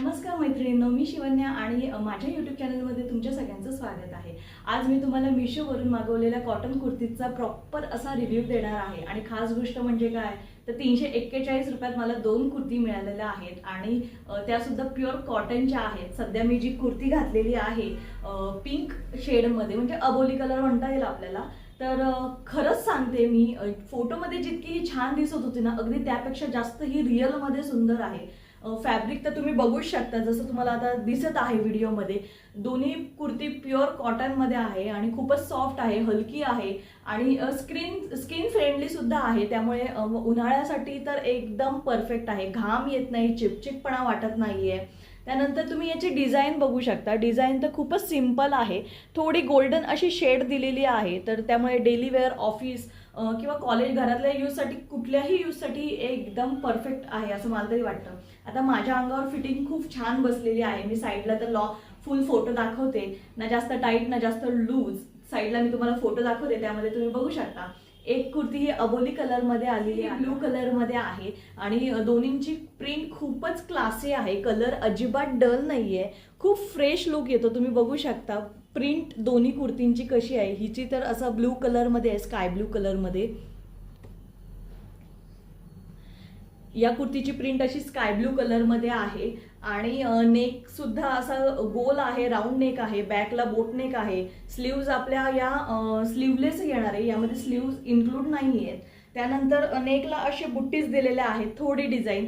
नमस्कार मैत्रिणींनो मी शिवन्या आणि माझ्या यूट्यूब चॅनलमध्ये तुमच्या सगळ्यांचं स्वागत आहे. आज मी तुम्हाला मिशोवरून मागवलेल्या कॉटन कुर्तीचा प्रॉपर असा रिव्ह्यू देणार आहे. आणि खास गोष्ट म्हणजे काय? तर तीनशे एक्केचाळीस रुपयात मला दोन कुर्ती मिळालेल्या आहेत. आणि त्यासुद्धा प्युअर कॉटनच्या आहेत. सध्या मी जी कुर्ती घातलेली आहे पिंक शेडमध्ये म्हणजे अबोली कलर म्हणता येईल आपल्याला. तर खरंच सांगते मी फोटोमध्ये जितकी ही छान दिसत होती ना अगदी त्यापेक्षा जास्त ही रिअलमध्ये सुंदर आहे. फॅब्रिक तर तुम्ही बघूच शकता. जसं तुम्हाला आता दिसत आहे व्हिडिओमध्ये दोन्ही कुर्ती प्युअर कॉटनमध्ये आहे आणि खूपच सॉफ्ट आहे हलकी आहे आणि स्क्रीन स्किन फ्रेंडली सुद्धा आहे. त्यामुळे उन्हाळ्यासाठी तर एकदम परफेक्ट आहे. घाम येत नाही चिपचिपपणा वाटत नाही आहे त्यानंतर तुम्ही याची डिझाईन बघू शकता. डिझाईन तर खूपच सिंपल आहे. थोडी गोल्डन अशी शेड दिलेली आहे. तर त्यामुळे डेली वेअर ऑफिस किंवा कॉलेज घरातल्या यूजसाठी कुठल्याही यूजसाठी एकदम परफेक्ट आहे असं मला तरी वाटतं. आता माझ्या अंगावर फिटिंग खूप छान बसलेली आहे. मी साईडला तर लॉ फुल फोटो दाखवते. ना जास्त टाईट ना जास्त लूज साईडला मी तुम्हाला फोटो दाखवते. त्यामध्ये तुम्ही बघू शकता. एक कुर्ती ही अबोली कलरमध्ये आलेली आहे. ब्लू कलरमध्ये आहे. आणि दोन्हींची प्रिंट खूपच क्लासी आहे. कलर अजिबात डल नाही आहे खूप फ्रेश लुक येतो. तुम्ही बघू शकता. प्रिंट दोन्ही कुर्तींची कशी आहे? हिची तर असा ब्लू कलरमध्ये आहे स्काय ब्लू कलरमध्ये. या कुर्तीची प्रिंट अशी स्काय ब्लू कलरमध्ये आहे. आणि नेक सुद्धा असा गोल आहे राऊंड नेक आहे बॅकला बोट नेक आहे. स्लीव्ज आपल्या या स्लीवलेस येणार आहे. यामध्ये स्लीव्ज इन्क्लूड नाही आहेत त्यानंतर नेकला असे बुट्टीज दिलेल्या आहेत थोडी डिझाईन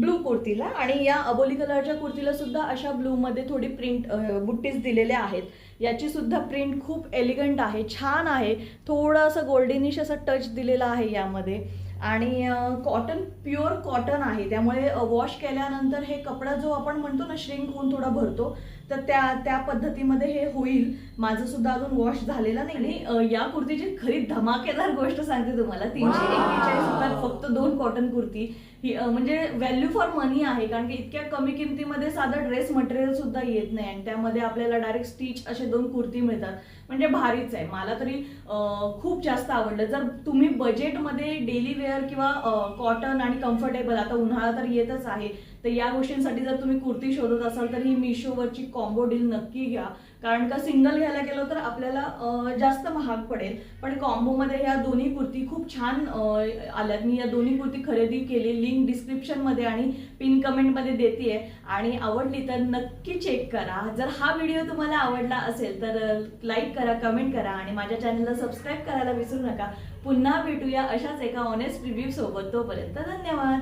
ब्लू कुर्तीला आणि या अबोली कलरच्या कुर्तीला सुद्धा अशा ब्लूमध्ये थोडी प्रिंट बुट्टीज दिलेल्या आहेत. याची सुद्धा प्रिंट खूप एलिगंट आहे छान आहे. थोडंसं गोल्डनिश असं टच दिलेला आहे यामध्ये. आणि कॉटन प्युअर कॉटन आहे. त्यामुळे वॉश केल्यानंतर हे कपडा जो आपण म्हणतो ना श्रिंक होऊन थोडा भरतो तर त्या त्या पद्धतीमध्ये हे होईल. माझं सुद्धा अजून वॉश झालेला नाही. आणि या कुर्तीची खरी धमाकेदार गोष्ट सांगते तुम्हाला. तीनशे एक्केचाळीस रुपयात फक्त दोन कॉटन कुर्ती. ही म्हणजे व्हॅल्यू फॉर मनी आहे. कारण की इतक्या कमी किमतीमध्ये साधं ड्रेस मटेरियल सुद्धा येत नाही. आणि त्यामध्ये आपल्याला डायरेक्ट स्टिच असे दोन कुर्ती मिळतात. म्हणजे भारीच आहे. मला तरी खूप जास्त आवडलं. जर तुम्ही बजेटमध्ये डेली वेअर किंवा कॉटन आणि कम्फर्टेबल आता उन्हाळा तर येतच आहे. तर या गोष्टींसाठी जर तुम्ही कुर्ती शोधत असाल तर ही मिशोवरची कॉम्बो डील नक्की घ्या. कारण का सिंगल घ्यायला गेलो तर आपल्याला जास्त महाग पडेल. पण कॉम्बोमध्ये ह्या दोन्ही कुर्ती खूप छान आल्यात. मी या दोन्ही कुर्ती खरेदी केली लिंक डिस्क्रिप्शनमध्ये आणि पिन कमेंटमध्ये देते आणि आवडली तर नक्की चेक करा. जर हा व्हिडिओ तुम्हाला आवडला असेल तर लाईक करा कमेंट करा आणि माझ्या चॅनलला सबस्क्राईब करायला विसरू नका. पुन्हा भेटूया अशाच एका ऑनेस्ट रिव्ह्यू सोबत. तोपर्यंत धन्यवाद.